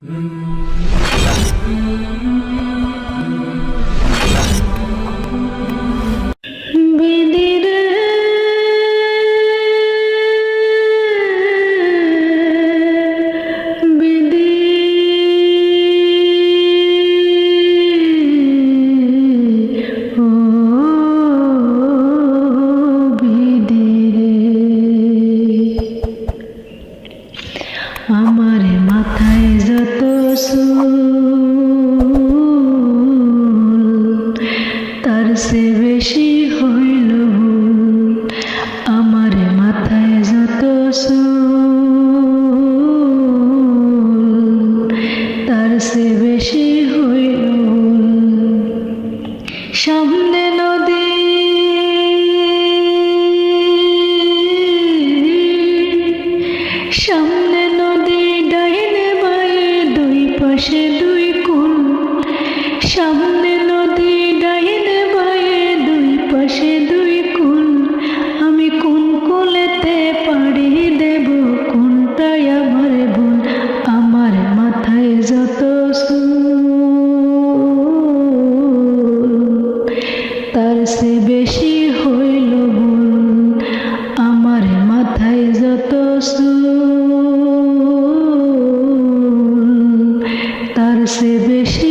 嗯。রসুল তার সে বেশি হইল আমার মাথায় যত সুল তার সে আসলো से बेशी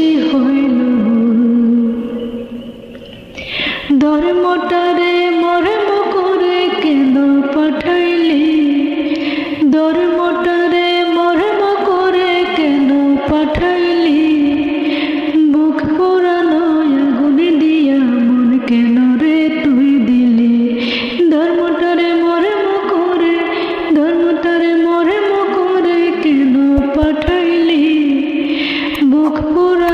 মুখ পুরা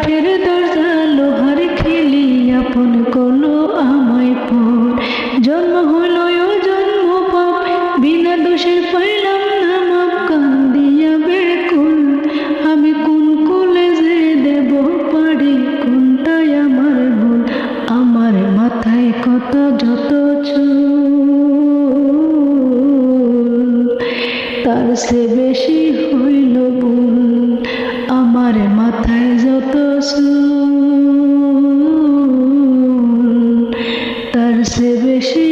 রাতের দরজা লোহার খেলি আপন কলো আমায় পর। জন্ম হলো জন্ম পাপ, বিনা দোষে পাইলাম না মাপ। কান্দিয়া বেকুল, আমি কোন কলেজে দেব পারি, কোনটাই আমার ভুল। আমার মাথায় কত যত চুল, তার সে বেশি তার সে বেশি